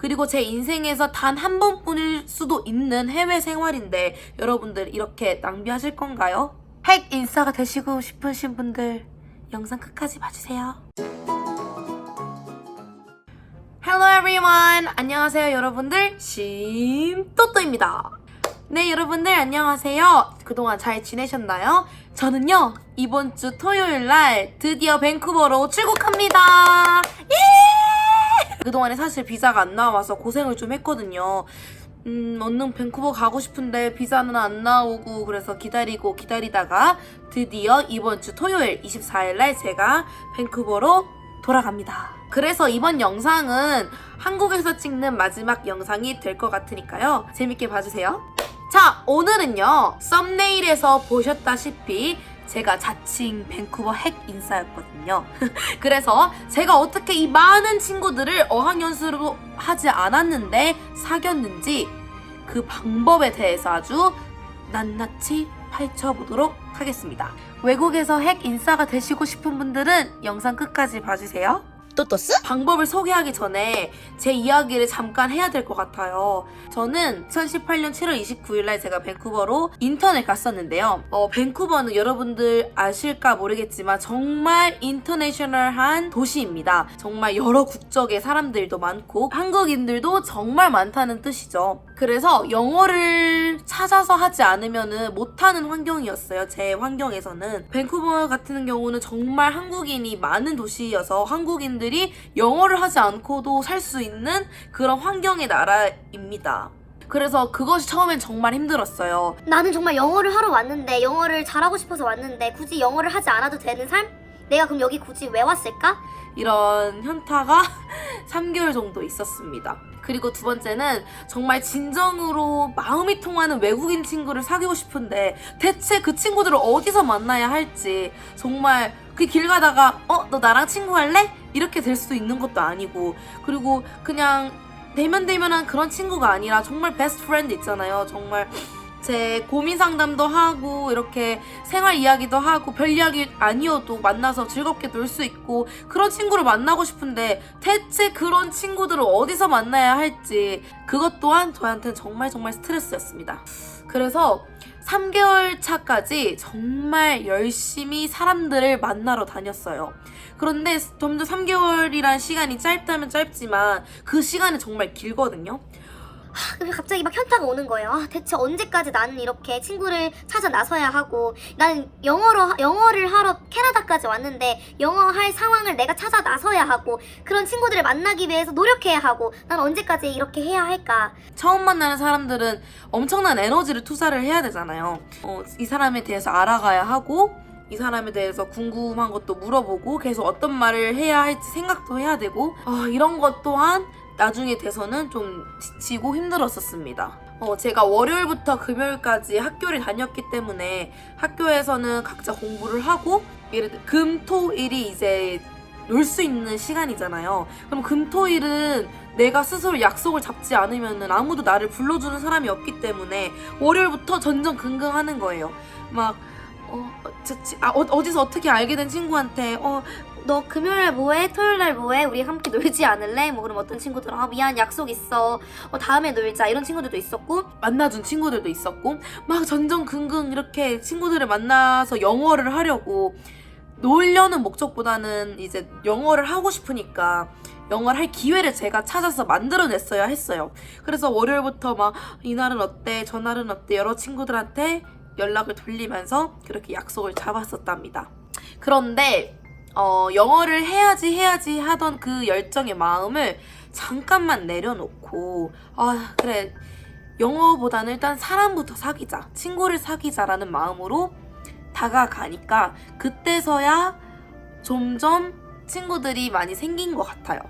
그리고 제 인생에서 단 한 번뿐일 수도 있는 해외 생활인데 여러분들 이렇게 낭비하실 건가요? 핵 인싸가 되시고 싶으신 분들 영상 끝까지 봐주세요. Hello everyone! 안녕하세요 여러분들 심또또입니다. 네 여러분들 안녕하세요. 그동안 잘 지내셨나요? 저는요 이번 주 토요일 날 드디어 밴쿠버로 출국합니다. 예! 그동안에 사실 비자가 안 나와서 고생을 좀 했거든요. 음, 얼른 밴쿠버 가고 싶은데 비자는 안 나오고 그래서 기다리고 기다리다가 드디어 이번 주 토요일 24일 날 제가 밴쿠버로 돌아갑니다. 그래서 이번 영상은 한국에서 찍는 마지막 영상이 될 것 같으니까요. 재밌게 봐주세요. 자, 오늘은요. 썸네일에서 보셨다시피 제가 자칭 밴쿠버 핵 인싸였거든요. 그래서 제가 어떻게 이 많은 친구들을 어학연수로 하지 않았는데 사귀었는지 그 방법에 대해서 아주 낱낱이 파헤쳐보도록 하겠습니다. 외국에서 핵 인싸가 되시고 싶은 분들은 영상 끝까지 봐주세요. 또또스? 방법을 소개하기 전에 제 이야기를 잠깐 해야 될 것 같아요. 저는 2018년 7월 29일 날 제가 밴쿠버로 인턴을 갔었는데요. 어, 밴쿠버는 여러분들 아실까 모르겠지만 정말 인터내셔널한 도시입니다. 정말 여러 국적의 사람들도 많고 한국인들도 정말 많다는 뜻이죠. 그래서 영어를 찾아서 하지 않으면 못하는 환경이었어요. 제 환경에서는. 밴쿠버 같은 경우는 정말 한국인이 많은 도시여서 한국인들 이 영어를 하지 않고도 살 수 있는 그런 환경의 나라입니다. 그래서 그것이 처음엔 정말 힘들었어요. 나는 정말 영어를 하러 왔는데 영어를 잘하고 싶어서 왔는데 굳이 영어를 하지 않아도 되는 삶? 내가 그럼 여기 굳이 왜 왔을까? 이런 현타가 3개월 정도 있었습니다. 그리고 두 번째는 정말 진정으로 마음이 통하는 외국인 친구를 사귀고 싶은데 대체 그 친구들을 어디서 만나야 할지 정말 그 길 가다가 어 너 나랑 친구할래? 이렇게 될 수도 있는 것도 아니고 그리고 그냥 대면대면한 그런 친구가 아니라 정말 베스트 프렌드 있잖아요. 정말 제 고민 상담도 하고 이렇게 생활 이야기도 하고 별 이야기 아니어도 만나서 즐겁게 놀 수 있고 그런 친구를 만나고 싶은데 대체 그런 친구들을 어디서 만나야 할지 그것 또한 저한테는 정말 정말 스트레스였습니다. 그래서 3개월 차까지 정말 열심히 사람들을 만나러 다녔어요. 그런데 점점 3개월이란 시간이 짧다면 짧지만 그 시간이 정말 길거든요. 하, 근데 갑자기 막 현타가 오는 거예요. 아, 대체 언제까지 나는 이렇게 친구를 찾아 나서야 하고 나는 영어로 영어를 하러 캐나다까지 왔는데 영어 할 상황을 내가 찾아 나서야 하고 그런 친구들을 만나기 위해서 노력해야 하고 난 언제까지 이렇게 해야 할까? 처음 만나는 사람들은 엄청난 에너지를 투자를 해야 되잖아요. 어, 이 사람에 대해서 알아가야 하고, 이 사람에 대해서 궁금한 것도 물어보고, 계속 어떤 말을 해야 할지 생각도 해야 되고, 어, 이런 것 또한 나중에 돼서는 좀 지치고 힘들었었습니다. 어, 제가 월요일부터 금요일까지 학교를 다녔기 때문에 학교에서는 각자 공부를 하고, 예를 들어 금, 토, 일이 이제 놀 수 있는 시간이잖아요. 그럼 금, 토, 일은 내가 스스로 약속을 잡지 않으면은 아무도 나를 불러주는 사람이 없기 때문에 월요일부터 전전긍긍 하는 거예요. 막 어, 저, 치- 아, 어, 어디서 어떻게 알게 된 친구한테 어, 너 금요일에 뭐해? 토요일날 뭐해? 우리 함께 놀지 않을래? 뭐 그럼 어떤 친구들은 아 미안 약속 있어. 어, 다음에 놀자 이런 친구들도 있었고 만나준 친구들도 있었고 막 전전긍긍 이렇게 친구들을 만나서 영어를 하려고 놀려는 목적보다는 이제 영어를 하고 싶으니까 영어를 할 기회를 제가 찾아서 만들어냈어야 했어요. 그래서 월요일부터 막 이날은 어때, 저날은 어때 여러 친구들한테 연락을 돌리면서 그렇게 약속을 잡았었답니다. 그런데 어, 영어를 해야지 해야지 하던 그 열정의 마음을 잠깐만 내려놓고 아 그래 영어보다는 일단 사람부터 사귀자 친구를 사귀자라는 마음으로 다가가니까 그때서야 점점 친구들이 많이 생긴 것 같아요.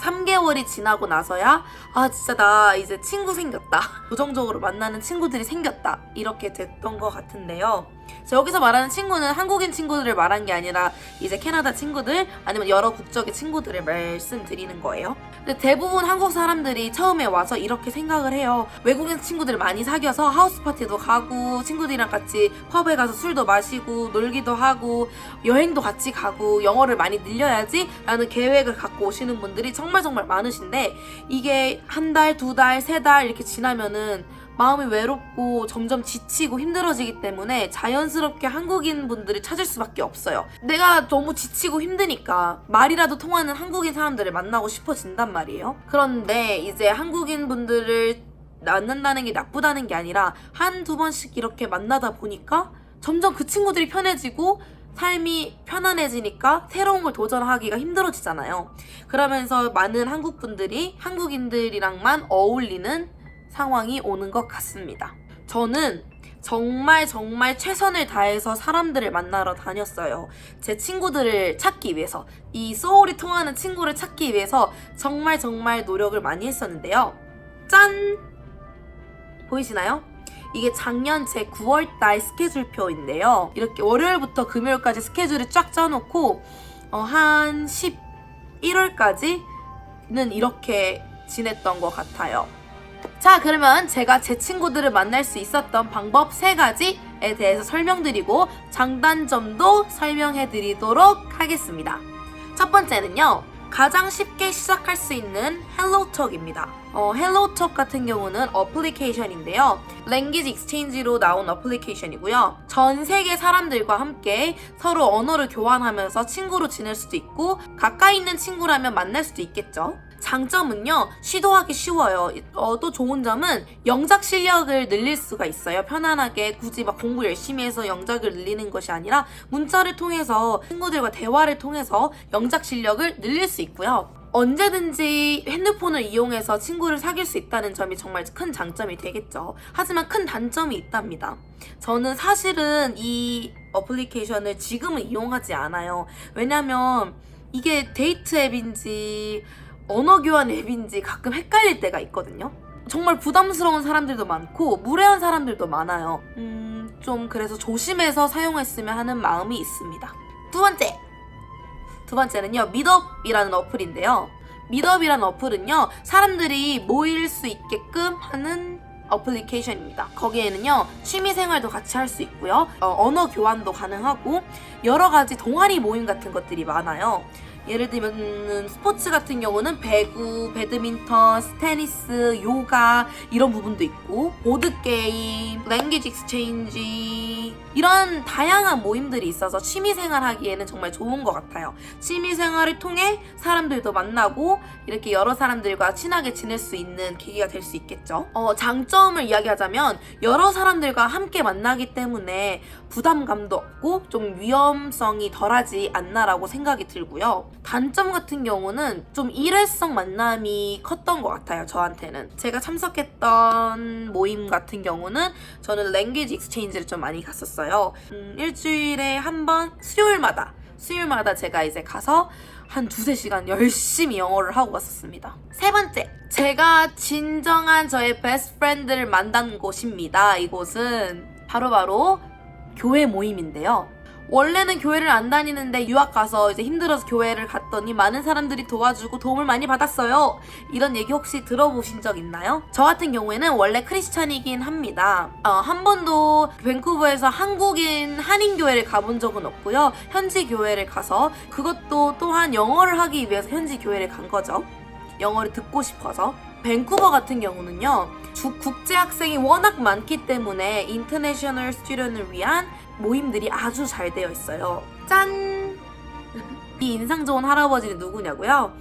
3개월이 지나고 나서야 아 진짜 나 이제 친구 생겼다. 부정적으로 만나는 친구들이 생겼다. 이렇게 됐던 것 같은데요. 자, 여기서 말하는 친구는 한국인 친구들을 말한 게 아니라 이제 캐나다 친구들 아니면 여러 국적의 친구들을 말씀드리는 거예요. 근데 대부분 한국 사람들이 처음에 와서 이렇게 생각을 해요. 외국인 친구들 많이 사귀어서 하우스 파티도 가고 친구들이랑 같이 펍에 가서 술도 마시고 놀기도 하고 여행도 같이 가고 영어를 많이 늘려야지 라는 계획을 갖고 오시는 분들이 정말 정말 많으신데 이게 한 달, 두 달, 세 달 이렇게 지나면은 마음이 외롭고 점점 지치고 힘들어지기 때문에 자연스럽게 한국인 분들이 찾을 수밖에 없어요. 내가 너무 지치고 힘드니까 말이라도 통하는 한국인 사람들을 만나고 싶어진단 말이에요. 그런데 이제 한국인 분들을 만난다는 게 나쁘다는 게 아니라 한두 번씩 이렇게 만나다 보니까 점점 그 친구들이 편해지고 삶이 편안해지니까 새로운 걸 도전하기가 힘들어지잖아요. 그러면서 많은 한국 분들이 한국인들이랑만 어울리는 상황이 오는 것 같습니다. 저는 정말 정말 최선을 다해서 사람들을 만나러 다녔어요. 제 친구들을 찾기 위해서. 이 소울이 통하는 친구를 찾기 위해서 정말 정말 노력을 많이 했었는데요. 짠! 보이시나요? 이게 작년 제 9월달 스케줄표인데요. 이렇게 월요일부터 금요일까지 스케줄을 쫙 짜놓고 어, 한 11월까지는 이렇게 지냈던 것 같아요. 자, 그러면 제가 제 친구들을 만날 수 있었던 방법 세 가지에 대해서 설명드리고 장단점도 설명해 드리도록 하겠습니다. 첫 번째는요. 가장 쉽게 시작할 수 있는 헬로톡입니다. 어, 헬로톡 같은 경우는 어플리케이션인데요. 랭귀지 익스체인지로 나온 어플리케이션이고요. 전 세계 사람들과 함께 서로 언어를 교환하면서 친구로 지낼 수도 있고 가까이 있는 친구라면 만날 수도 있겠죠. 장점은요, 시도하기 쉬워요. 어, 또 좋은 점은 영작 실력을 늘릴 수가 있어요. 편안하게 굳이 막 공부 열심히 해서 영작을 늘리는 것이 아니라 문자를 통해서 친구들과 대화를 통해서 영작 실력을 늘릴 수 있고요. 언제든지 핸드폰을 이용해서 친구를 사귈 수 있다는 점이 정말 큰 장점이 되겠죠. 하지만 큰 단점이 있답니다. 저는 사실은 이 어플리케이션을 지금은 이용하지 않아요. 왜냐면 이게 데이트 앱인지 언어 교환 앱인지 가끔 헷갈릴 때가 있거든요. 정말 부담스러운 사람들도 많고 무례한 사람들도 많아요. 음, 좀 그래서 조심해서 사용했으면 하는 마음이 있습니다. 두 번째. 두 번째는요, 미덥이라는 어플인데요. 미덥이라는 어플은요, 사람들이 모일 수 있게끔 하는 어플리케이션입니다. 거기에는요, 취미 생활도 같이 할 수 있고요, 어, 언어 교환도 가능하고, 여러 가지 동아리 모임 같은 것들이 많아요. 예를 들면 스포츠 같은 경우는 배구, 배드민턴, 테니스, 요가 이런 부분도 있고 보드 게임, 랭귀지 익스체인지 이런 다양한 모임들이 있어서 취미 생활 하기에는 정말 좋은 것 같아요. 취미 생활을 통해 사람들도 만나고 이렇게 여러 사람들과 친하게 지낼 수 있는 계기가 될 수 있겠죠. 어, 장점을 이야기하자면 여러 사람들과 함께 만나기 때문에 부담감도 없고 좀 위험성이 덜하지 않나라고 생각이 들고요. 단점 같은 경우는 좀 일회성 만남이 컸던 것 같아요. 저한테는 제가 참석했던 모임 같은 경우는 저는 랭귀지 익스체인지를 좀 많이 갔었어요. 음, 일주일에 한 번 수요일마다 수요일마다 제가 이제 가서 한 두세 시간 열심히 영어를 하고 왔었습니다. 세 번째, 제가 진정한 저의 베스트 프렌드를 만난 곳입니다. 이곳은 바로바로 교회 모임인데요. 원래는 교회를 안 다니는데 유학 가서 이제 힘들어서 교회를 갔더니 많은 사람들이 도와주고 도움을 많이 받았어요. 이런 얘기 혹시 들어보신 적 있나요? 저 같은 경우에는 원래 크리스찬이긴 합니다. 어, 한 번도 밴쿠버에서 한국인 한인 교회를 가본 적은 없고요. 현지 교회를 가서 그것도 또한 영어를 하기 위해서 현지 교회를 간 거죠. 영어를 듣고 싶어서. 밴쿠버 같은 경우는요. 주 국제 학생이 워낙 많기 때문에 인터내셔널 스튜던을 위한 모임들이 아주 잘 되어 있어요. 짠! 이 인상 좋은 할아버지는 누구냐고요?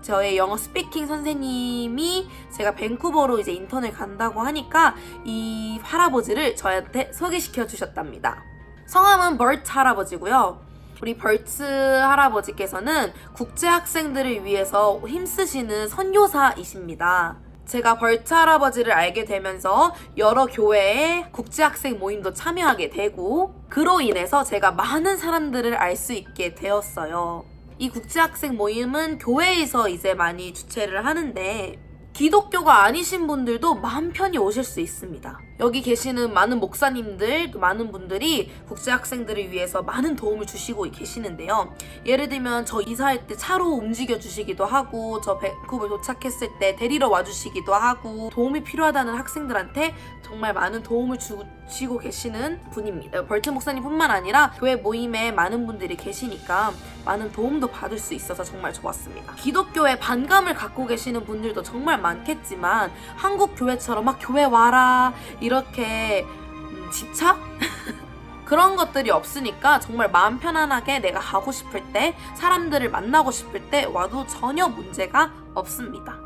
저의 영어 스피킹 선생님이 제가 밴쿠버로 이제 인턴을 간다고 하니까 이 할아버지를 저한테 소개시켜 주셨답니다. 성함은 버트 할아버지고요. 우리 벌츠 할아버지께서는 국제 학생들을 위해서 힘쓰시는 선교사이십니다. 제가 벌츠 할아버지를 알게 되면서 여러 교회의 국제 학생 모임도 참여하게 되고 그로 인해서 제가 많은 사람들을 알 수 있게 되었어요. 이 국제 학생 모임은 교회에서 이제 많이 주최를 하는데 기독교가 아니신 분들도 마음 편히 오실 수 있습니다. 여기 계시는 많은 목사님들, 또 많은 분들이 국제 학생들을 위해서 많은 도움을 주시고 계시는데요. 예를 들면 저 이사할 때 차로 움직여 주시기도 하고 저 밴쿠버 도착했을 때 데리러 와 주시기도 하고 도움이 필요하다는 학생들한테 정말 많은 도움을 주시고 계시는 분입니다. 벌트 목사님뿐만 아니라 교회 모임에 많은 분들이 계시니까 많은 도움도 받을 수 있어서 정말 좋았습니다. 기독교에 반감을 갖고 계시는 분들도 정말 많겠지만 한국 교회처럼 막 교회 와라 이 렇게 음, 집착? 그런 것들이 없으니까 정말 마음 편안하게 내가 가고 싶을 때 사람들을 만나고 싶을 때 와도 전혀 문제가 없습니다.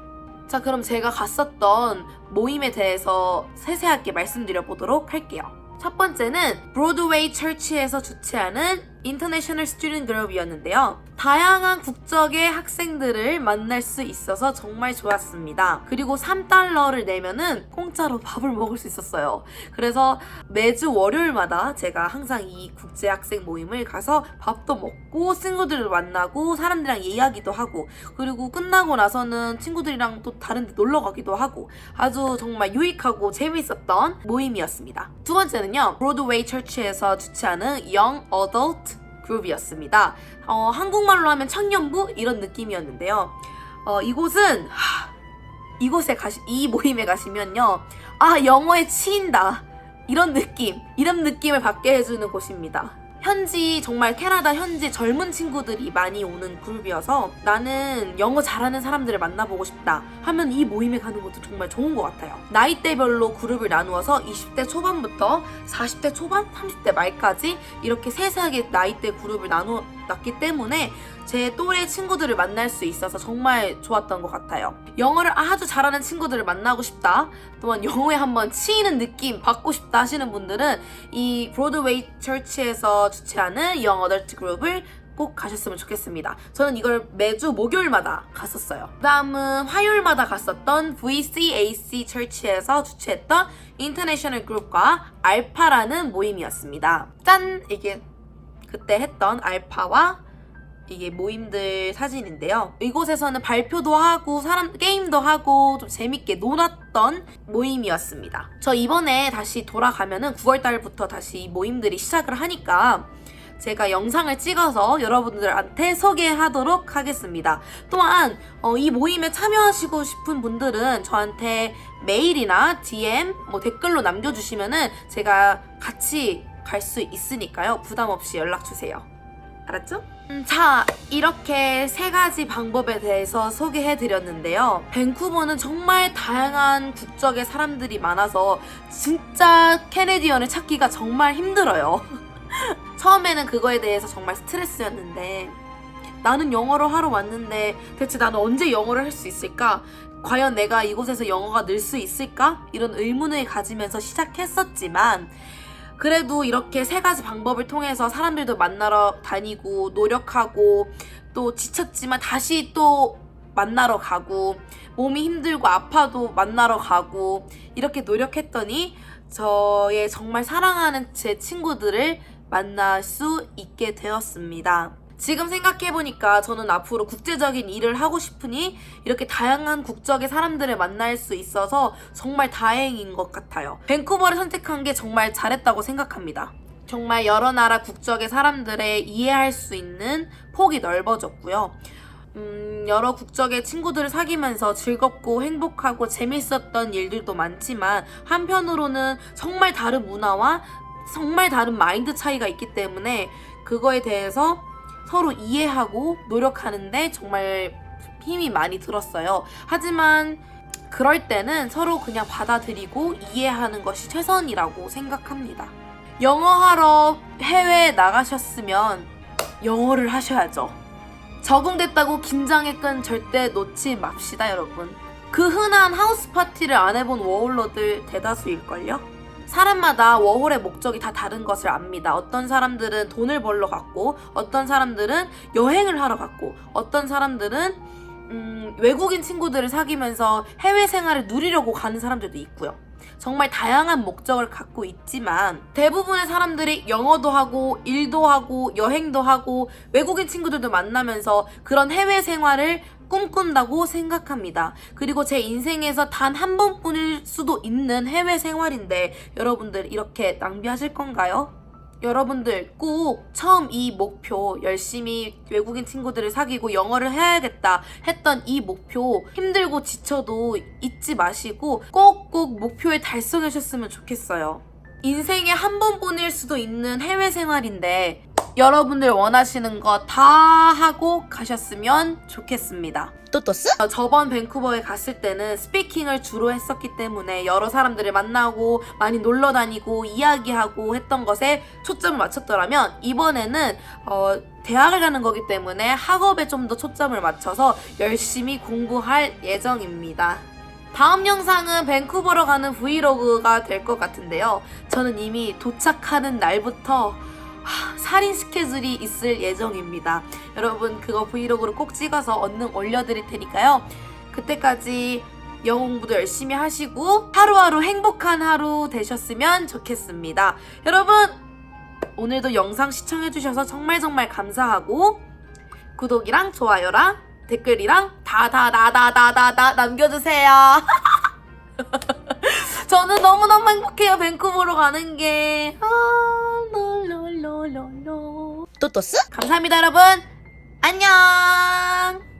자, 그럼 제가 갔었던 모임에 대해서 세세하게 말씀드려 보도록 할게요. 첫 번째는 브로드웨이 철치에서 주최하는 인터내셔널 스튜던트 그룹이었는데요. 다양한 국적의 학생들을 만날 수 있어서 정말 좋았습니다. 그리고 3달러를 내면은 공짜로 밥을 먹을 수 있었어요. 그래서 매주 월요일마다 제가 항상 이 국제 학생 모임을 가서 밥도 먹고 친구들을 만나고 사람들이랑 이야기도 하고 그리고 끝나고 나서는 친구들이랑 또 다른 데 놀러 가기도 하고 아주 정말 유익하고 재미있었던 모임이었습니다. 두 번째는요. 브로드웨이 철치에서 주최하는 Young 그룹이었습니다. 어, 한국말로 하면 청년부 이런 느낌이었는데요. 어, 이곳은 하, 이곳에 가시 이 모임에 가시면요. 아, 영어에 치인다. 이런 느낌, 이런 느낌을 받게 해주는 곳입니다. 현지 정말 캐나다 현지 젊은 친구들이 많이 오는 그룹이어서 나는 영어 잘하는 사람들을 만나보고 싶다 하면 이 모임에 가는 것도 정말 좋은 것 같아요. 나이대별로 그룹을 나누어서 20대 초반부터 40대 초반, 30대 말까지 이렇게 세세하게 나이대 그룹을 나누었기 때문에 제 또래 친구들을 만날 수 있어서 정말 좋았던 것 같아요. 영어를 아주 잘하는 친구들을 만나고 싶다. 또한 영어에 한번 치이는 느낌 받고 싶다 하시는 분들은 이 브로드웨이 철치에서 주최하는 영 어 덜트 그룹을 꼭 가셨으면 좋겠습니다. 저는 이걸 매주 목요일마다 갔었어요. 그 다음은 화요일마다 갔었던 VCAC 철치에서 주최했던 인터내셔널 그룹과 알파라는 모임이었습니다. 짠! 이게 그때 했던 알파와 이게 모임들 사진인데요. 이곳에서는 발표도 하고 사람 게임도 하고 좀 재밌게 놀았던 모임이었습니다. 저 이번에 다시 돌아가면은 9월 달부터 다시 이 모임들이 시작을 하니까 제가 영상을 찍어서 여러분들한테 소개하도록 하겠습니다. 또한 어, 이 모임에 참여하시고 싶은 분들은 저한테 메일이나 DM 뭐 댓글로 남겨주시면은 제가 같이 갈 수 있으니까요. 부담 없이 연락 주세요. 알았죠? 음, 자, 이렇게 세 가지 방법에 대해서 소개해 드렸는데요. 밴쿠버는 정말 다양한 국적의 사람들이 많아서 진짜 캐네디언을 찾기가 정말 힘들어요. 처음에는 그거에 대해서 정말 스트레스였는데 나는 영어를 하러 왔는데 대체 나는 언제 영어를 할 수 있을까? 과연 내가 이곳에서 영어가 늘 수 있을까? 이런 의문을 가지면서 시작했었지만 그래도 이렇게 세 가지 방법을 통해서 사람들도 만나러 다니고 노력하고 또 지쳤지만 다시 또 만나러 가고 몸이 힘들고 아파도 만나러 가고 이렇게 노력했더니 저의 정말 사랑하는 제 친구들을 만날 수 있게 되었습니다. 지금 생각해보니까 저는 앞으로 국제적인 일을 하고 싶으니 이렇게 다양한 국적의 사람들을 만날 수 있어서 정말 다행인 것 같아요. 밴쿠버를 선택한 게 정말 잘했다고 생각합니다. 정말 여러 나라 국적의 사람들의 이해할 수 있는 폭이 넓어졌고요. 음, 여러 국적의 친구들을 사귀면서 즐겁고 행복하고 재밌었던 일들도 많지만 한편으로는 정말 다른 문화와 정말 다른 마인드 차이가 있기 때문에 그거에 대해서 서로 이해하고 노력하는데 정말 힘이 많이 들었어요. 하지만 그럴 때는 서로 그냥 받아들이고 이해하는 것이 최선이라고 생각합니다. 영어 하러 해외에 나가셨으면 영어를 하셔야죠. 적응됐다고 긴장의 끈 절대 놓지 맙시다, 여러분. 그 흔한 하우스 파티를 안 해본 워홀러들 대다수일걸요? 사람마다 워홀의 목적이 다 다른 것을 압니다. 어떤 사람들은 돈을 벌러 갔고, 어떤 사람들은 여행을 하러 갔고, 어떤 사람들은 음, 외국인 친구들을 사귀면서 해외 생활을 누리려고 가는 사람들도 있고요. 정말 다양한 목적을 갖고 있지만 대부분의 사람들이 영어도 하고 일도 하고 여행도 하고 외국인 친구들도 만나면서 그런 해외 생활을 꿈꾼다고 생각합니다. 그리고 제 인생에서 단 한 번뿐일 수도 있는 해외 생활인데 여러분들 이렇게 낭비하실 건가요? 여러분들 꼭 처음 이 목표 열심히 외국인 친구들을 사귀고 영어를 해야겠다 했던 이 목표 힘들고 지쳐도 잊지 마시고 꼭꼭 목표에 달성하셨으면 좋겠어요. 인생에 한 번뿐일 수도 있는 해외 생활인데 여러분들 원하시는 거 다 하고 가셨으면 좋겠습니다. 또또스? 어, 저번 밴쿠버에 갔을 때는 스피킹을 주로 했었기 때문에 여러 사람들을 만나고 많이 놀러 다니고 이야기하고 했던 것에 초점을 맞췄더라면 이번에는 어, 대학을 가는 거기 때문에 학업에 좀 더 초점을 맞춰서 열심히 공부할 예정입니다. 다음 영상은 밴쿠버로 가는 브이로그가 될 것 같은데요. 저는 이미 도착하는 날부터 하, 살인 스케줄이 있을 예정입니다. 여러분 그거 브이로그로 꼭 찍어서 얼른 올려드릴 테니까요. 그때까지 영어 공부도 열심히 하시고 하루하루 행복한 하루 되셨으면 좋겠습니다. 여러분 오늘도 영상 시청해주셔서 정말 정말 감사하고 구독이랑 좋아요랑 댓글이랑 다다다다다다다 남겨주세요. 저는 너무너무 행복해요 밴쿠버로 가는 게. 아, 롤롤롤. 또또스? 감사합니다 여러분. 안녕.